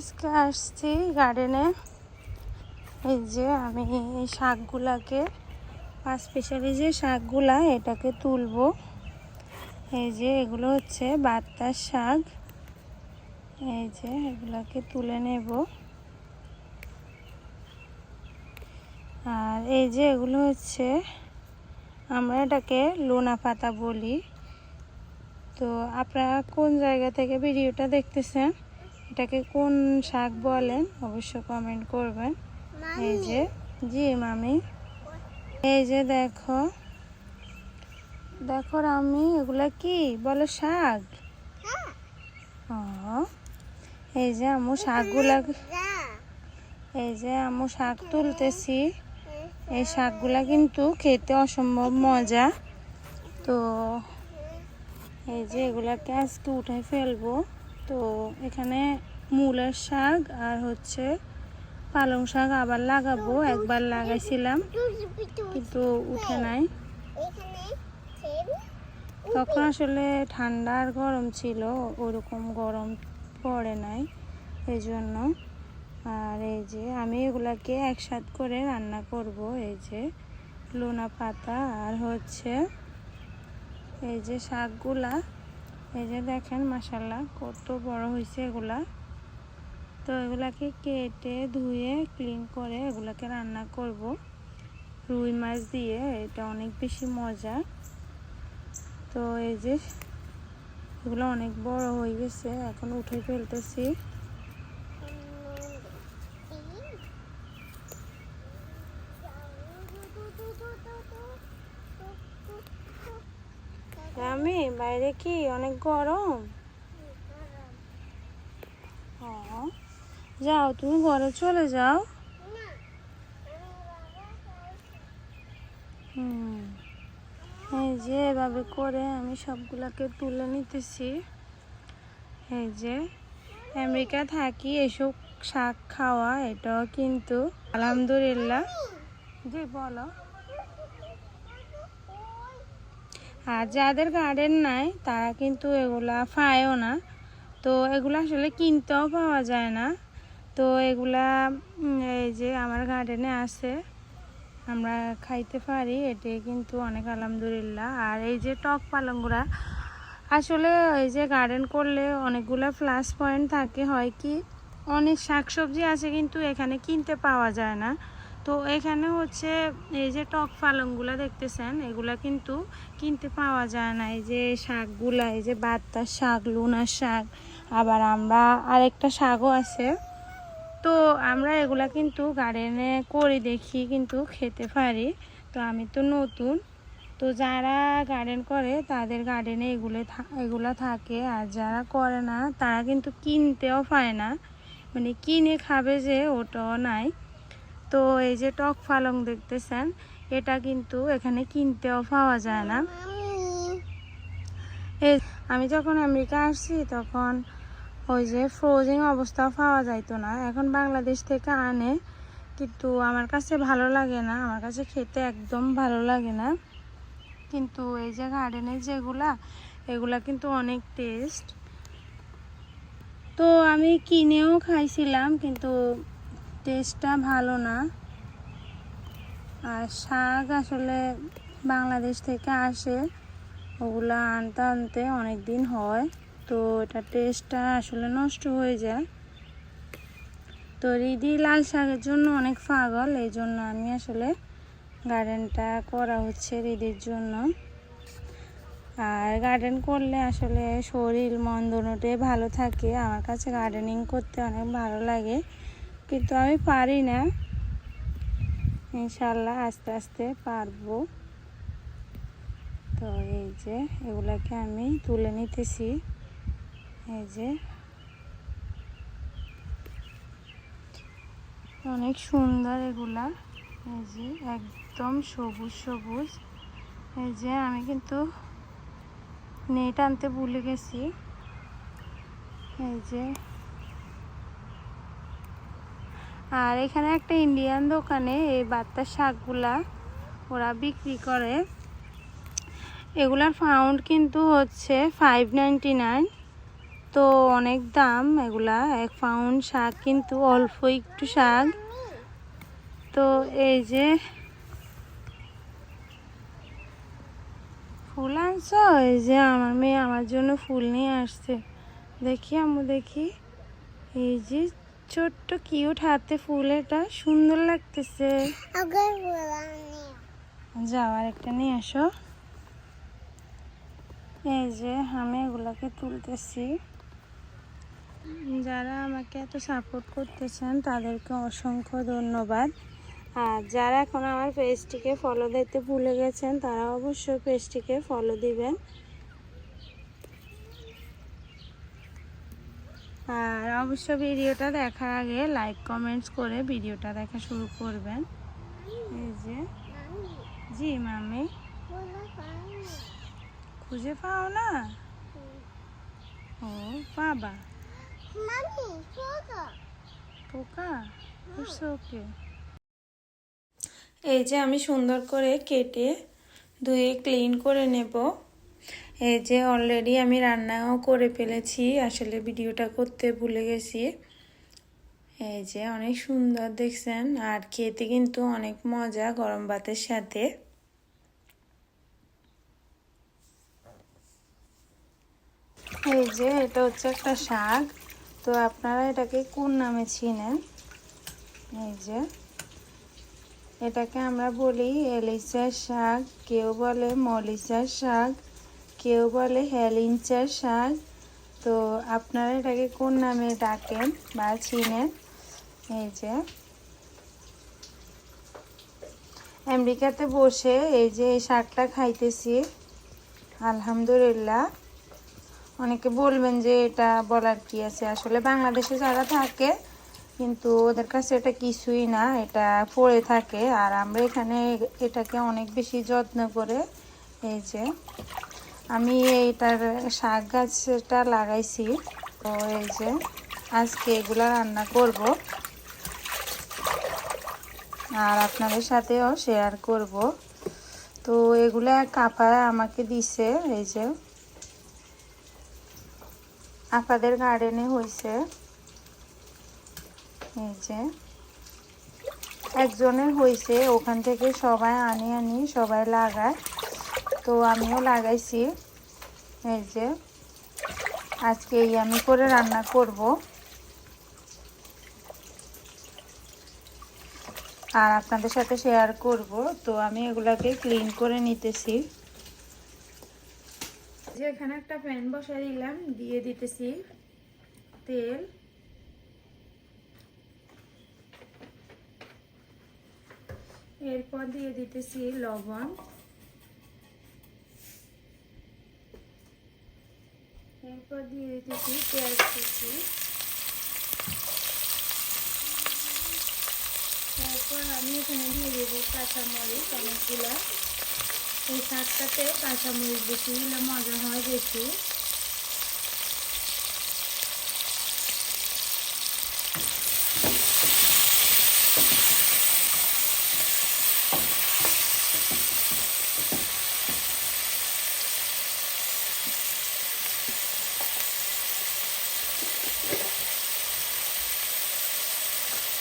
আজকে আসছি গার্ডেনে এই যে আমি এই শাকগুলাকে স্পেশালি যে শাকগুলা, এটাকে তুলবো। এই যে এগুলো হচ্ছে বাত্তার শাক। এই যে এগুলাকে তুলে নেব। আর এই যে এগুলো হচ্ছে, আমরা এটাকে লোনা পাতা বলি। তো আপনারা কোন জায়গা থেকে ভিডিওটা দেখতেছেন? এটাকে কোন শাক বলেন অবশ্য কমেন্ট করবেন। এই যে জি মামি। এই যে দেখো। দেখো আমি এগুলা কি? বলো শাক। ও এই যে আমু শাকগুলা এই যে আমু শাক তুলতেছি। এই শাকগুলা কিন্তু খেতে অসম্ভব মজা। তো এই যে এগুলাকে আজকে উঠে ফেলব। তো এখানে মূলের শাক আর হচ্ছে পালং শাক আবার লাগাবো, একবার লাগাইছিলাম, কিন্তু উঠে নাই। তখন আসলে ঠান্ডা আর গরম ছিল, ওরকম গরম পড়ে নাই এই জন্য আর এই যে আমি এগুলাকে একসাথ করে রান্না করব, এই যে লোনা পাতা আর হচ্ছে এই যে শাকগুলা। এই যে দেখেন মাসাল্লাহ কত বড় হয়েছে এগুলা। তো এগুলাকে কেটে, ধুয়ে ক্লিন করে এগুলাকে রান্না করব। রুই মাছ দিয়ে, এটা অনেক বেশি মজা। তো এই যে, এগুলো অনেক বড় হয়ে গেছে, এখন উঠে ফেলতেছি। আমি? বাইরে কি? অনেক গরম? যাও, তুমি ঘরে চলে যাও। হুম। এই যে, এভাবে করে আমি সবগুলাকে তুলে নিতেছি। এই যে, আমেরিকা থাকি, এসব শাক খাওয়া, এটাও কিন্তু। আলহামদুলিল্লাহ। জি, বলো। আর যাদের গার্ডেন নাই, তারা কিন্তু এগুলা পায়ও না। তো এগুলো আসলে কিনতেও পাওয়া যায় না। তো এগুলা এই যে আমার গার্ডেনে আছে, আমরা খাইতে পারি, এটি কিন্তু অনেক আলহামদুলিল্লাহ। আর এই যে টক পালংগুলা আসলে এই যে গার্ডেন করলে অনেকগুলো প্লাস পয়েন্ট থাকে, হয় কি, অনেক শাকসবজি আছে কিন্তু এখানে কিনতে পাওয়া যায় না। তো এখানে হচ্ছে এই যে টক পালংগুলা দেখতেছেন, এগুলা কিন্তু কিনতে পাওয়া যায় না। এই যে শাকগুলা, এই যে বাত্তার শাক, লুনার শাক, আবার আমরা আরেকটা শাকও আছে। তো আমরা এগুলা কিন্তু গার্ডেনে করে দেখি, কিন্তু খেতে পারি। তো আমি তো নতুন। তো যারা গার্ডেন করে, তাদের গার্ডেনে এগুলো এগুলা থাকে। আর যারা করে না, তারা কিন্তু কিনতেও পায় না। মানে কিনে খাবে যে, ওটাও নাই। তো এই যে টক ফালং দেখতেছেন, এটা কিন্তু এখানে কিনতেও পাওয়া যায় না। এই আমি যখন আমেরিকা আসছি, তখন ওই যে ফ্রোজিং অবস্থা পাওয়া যাইতো না। এখন বাংলাদেশ থেকে আনে, কিন্তু আমার কাছে ভালো লাগে না। আমার কাছে খেতে একদম ভালো লাগে না। কিন্তু এই যে গার্ডেনের যেগুলা, এগুলা কিন্তু অনেক টেস্ট তো আমি কিনেও খাইছিলাম, কিন্তু টেস্টটা ভালো না। আর শাক আসলে বাংলাদেশ থেকে আসে, ওগুলো আনতে আনতে অনেক দিন হয়, তো এটা টেস্টটা আসলে নষ্ট হয়ে যায়। তো রিদি লাল শাকের জন্য অনেক পাগল এই জন্য আমি আসলে গার্ডেনটা করা হচ্ছে রিদির জন্য। আর গার্ডেন করলে আসলে শরীর মন দুটোই ভালো থাকে, আমার কাছে গার্ডেনিং করতে অনেক ভালো লাগে। কিন্তু আমি পারি না। ইনশাল্লাহ আস্তে আস্তে পারব। তো এই যে এগুলাকে আমি তুলে নিতেছি। এই যে অনেক সুন্দর এগুলা। এই যে একদম সবুজ সবুজ। এই যে আমি কিন্তু নেট আনতে ভুলে গেছি। এই যে আর এখানে একটা ইন্ডিয়ান দোকানে এই বাত্তার শাকগুলা ওরা বিক্রি করে। এগুলার ফাউন্ড কিন্তু হচ্ছে ফাইভ নাইন তো অনেক দাম এগুলা, এক পাউন্ড শাক কিন্তু অল্প একটু শাক। তো এই যে ফুল আনছো? এই যে আমার মেয়ে আমার জন্য ফুল নিয়ে আসছে। দেখি আমি দেখি। এই যে ছোট্ট কিউট হাতে ফুল এটা সুন্দর লাগতেছে। যাওয়ার একটা নিয়ে আসো। এই যে আমি এগুলাকে তুলতেছি। যারা আমাকে এত সাপোর্ট করতেছেন তাদেরকে অসংখ্য ধন্যবাদ। আর যারা এখন আমার পেজটিকে ফলো দিতে ভুলে গেছেন তারা অবশ্যই পেজটিকে ফলো দিবেন। আর অবশ্য ভিডিওটা দেখার আগে লাইক কমেন্টস করে ভিডিওটা দেখা শুরু করবেন। এই যে। জি মামি খুঁজে পাও না? ও বাবা পোকা। ওকে? এই যে আমি সুন্দর করে কেটে ধুয়ে ক্লিন করে নেব। এই যে অলরেডি আমি রান্নাও করে ফেলেছি, আসলে ভিডিওটা করতে ভুলে গেছি। এই যে অনেক সুন্দর দেখছেন, আর খেতে কিন্তু অনেক মজা গরম ভাতের সাথে। এই যে এটা হচ্ছে একটা শাক, তো আপনারা এটাকে কোন নামে চিনেন? এই যে এটাকে আমরা বলি এলিচার শাক, কেউ বলে মলিচার শাক। কেউ বলে হেলিঞ্চার শাক তো আপনারা এটাকে কোন নামে ডাকেন বা চিনেন? এই যে। আমেরিকাতে বসে এই যে এই শাকটা খাইতেছি। আলহামদুলিল্লাহ। অনেকে বলবেন যে এটা বলার কি আছে? আসলে বাংলাদেশে যারা থাকে, কিন্তু ওদের কাছে এটা কিছুই না, এটা পড়ে থাকে। আর আমরা এখানে এটাকে অনেক বেশি যত্ন করে এই যে আমি এইটার শাক গাছটা লাগাইছি। তো এই যে আজকে এগুলা রান্না করব। আর আপনাদের সাথেও শেয়ার করব। তো এগুলা কাপা আমাকে দিছে, এই যে। আপাদের গার্ডেনে হয়েছে এই যে। একজনের হয়েছে ওখান থেকে সবাই আনি আনি সবাই লাগায়। তো আমিও লাগাইছি। এই যে আজকে এই আমি করে রান্না করব। আর আপনাদের সাথে শেয়ার করব। তো আমি এগুলাকে ক্লিন করে নিতেছি। যে এখানে একটা প্যান বসাই দিলাম, দিয়ে দিতেছি তেল। এরপর দিয়ে দিতেছি লবণ। এরপর দিয়ে দিতেছি পেঁয়াজ কুচি। তারপর আমি এখানে দিয়ে দেবো কাঁচামরিচ অনেকগুলা। এই শাকটাতে কাঁচামরিচ বেশি দিলে মজা হয় বেশি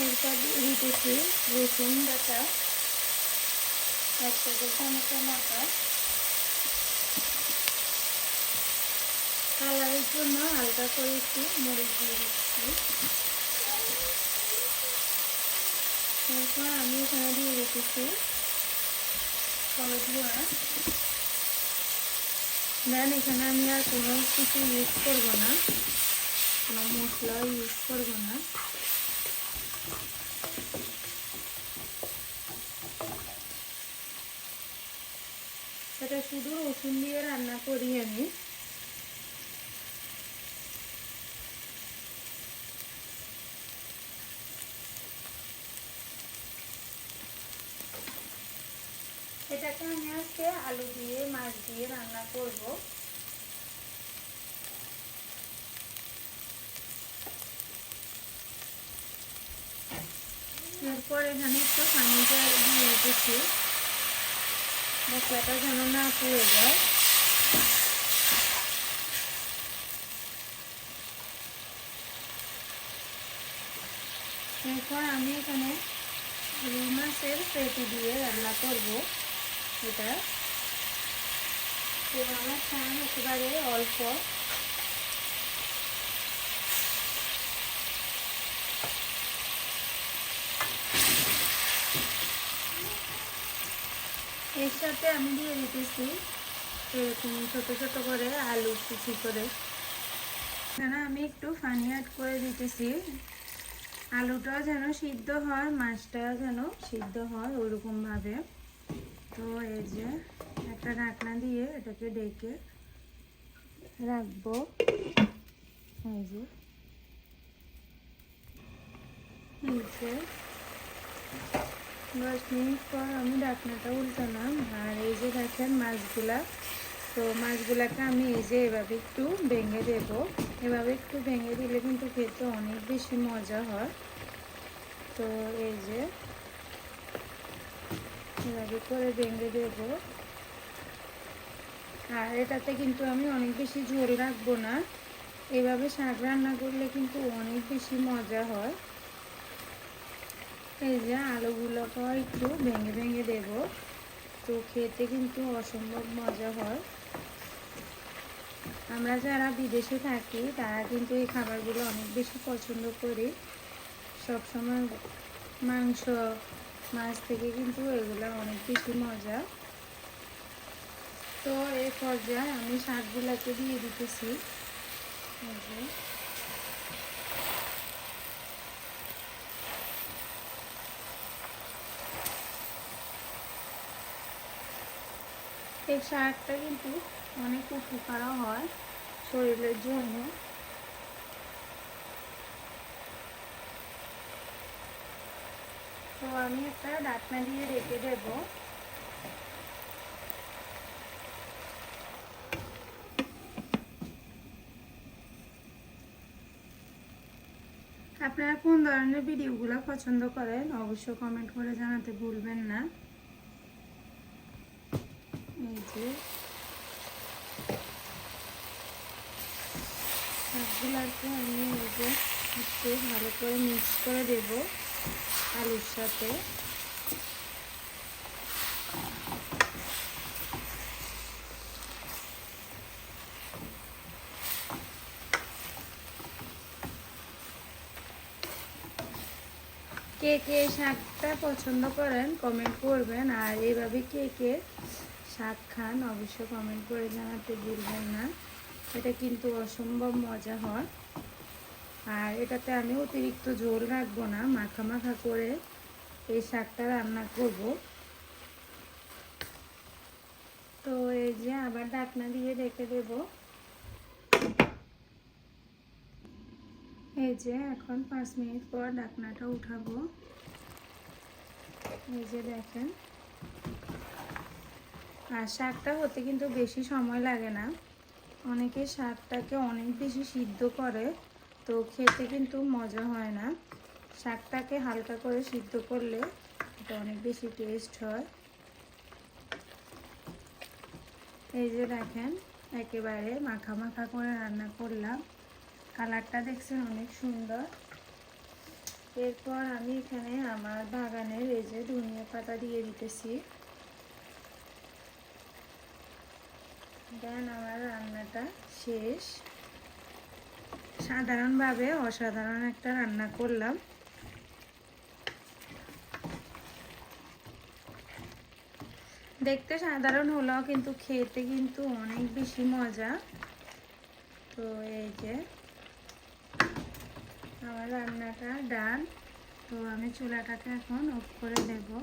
এরপর দিতেছি রসুন বাটা এক টেবিল চামচের কালারের জন্য হালকা করে একটু মরিচ দিয়ে দিচ্ছি। এরপর আমি এখানে দিয়ে রেখেছি দেন এখানে আমি আর কোনো কিছু ইউজ করব না। কোনো মশলা ইউজ করব না এটা শুধু রসুন দিয়ে রান্না করি আমি। এটাকে আমি আজকে আলু দিয়ে, মাছ দিয়ে রান্না করব। এরপর এখানে একটু পানিটা দিয়ে দিতেছি মশলাটা যেন না পুড়ে যায়। এরপর আমি এখানে রুই মাছের পেটি দিয়ে রান্না করব এটা। আমার চান একেবারে অল্প। সাথে আমি দিয়ে দিতেছি, এরকম ছোট ছোট করে আলু কুচি করে। এখানে আমি একটু পানি অ্যাড করে দিতেছি। আলুটাও যেন সিদ্ধ হয় মাছটাও যেন সিদ্ধ হয় ওরকমভাবে। তো এই যে একটা ঢাকনা দিয়ে এটাকে ডেকে রাখব। এই যে। এই যে। দশ মিনিট পর আমি ঢাকনাটা উল্টালাম, আর এই যে দেখেন মাছগুলা, তো মাছগুলাকে আমি এই যে এভাবে একটু ভেঙে দেব। এভাবে একটু ভেঙে দিলে কিন্তু খেতে অনেক বেশি মজা হয়। তো এই যে এভাবে করে ভেঙে দেব। আর এটাতে কিন্তু আমি অনেক বেশি ঝোল রাখব না। এভাবে শাক রান্না করলে কিন্তু অনেক বেশি মজা হয়। এই যে আলুগুলোকে একটু ভেঙে ভেঙে দেব। তো খেতে কিন্তু অসম্ভব মজা হয়। আমরা যারা বিদেশে থাকি, তারা কিন্তু এই খাবারগুলো অনেক বেশি পছন্দ করি। সবসময় মাংস, মাছ থেকে কিন্তু এগুলো অনেক বেশি মজা। তো এই পর্যায়ে আমি শাকগুলোকে দিয়ে দিতেছি। এই শাকটা কিন্তু অনেক উপকারও হয় শরীরের জন্য। তো আমি একটা ডাকনা দিয়ে রেখে দেব। আপনারা কোন ধরনের ভিডিওগুলো পছন্দ করেন, অবশ্যই কমেন্ট করে জানাতে ভুলবেন না। যে সবগুলোকে আমি যে একটু ভালো করে মিক্স করে দেব আলুর সাথে। কে কে শাকটা পছন্দ করেন কমেন্ট করবেন। আর এইভাবে কে কে শাক খান, অবশ্যই কমেন্ট করে জানাতে ভুলবেন না। এটা কিন্তু অসম্ভব মজা হয়। আর এটাতে আমি অতিরিক্ত ঝোল রাখব না, মাখা মাখা করে এই শাকটা রান্না করব। তো এই যে আবার ডাকনা দিয়ে রেখে দেব। এই যে এখন পাঁচ মিনিট পর ডাকনাটা উঠাবো। এই যে দেখেন। আর শাকটা হতে কিন্তু বেশি সময় লাগে না। অনেকে শাকটাকে অনেক বেশি সিদ্ধ করে, তো খেতে কিন্তু মজা হয় না। শাকটাকে হালকা করে সিদ্ধ করলে এটা অনেক বেশি টেস্ট হয়। এই যে দেখেন, একেবারে মাখা মাখা করে রান্না করলাম। কালারটা দেখছেন অনেক সুন্দর। এরপর আমি এখানে আমার বাগানের এই যে ধনিয়া পাতা দিয়ে দিতেছি। দেন আমার রান্নাটা শেষ। সাধারণভাবে অসাধারণ একটা রান্না করলাম। দেখতে সাধারণ হলেও কিন্তু খেতে কিন্তু অনেক বেশি মজা। তো এই যে আমার রান্নাটা ডান। তো আমি চুলাটাকে এখন অফ করে দেবো।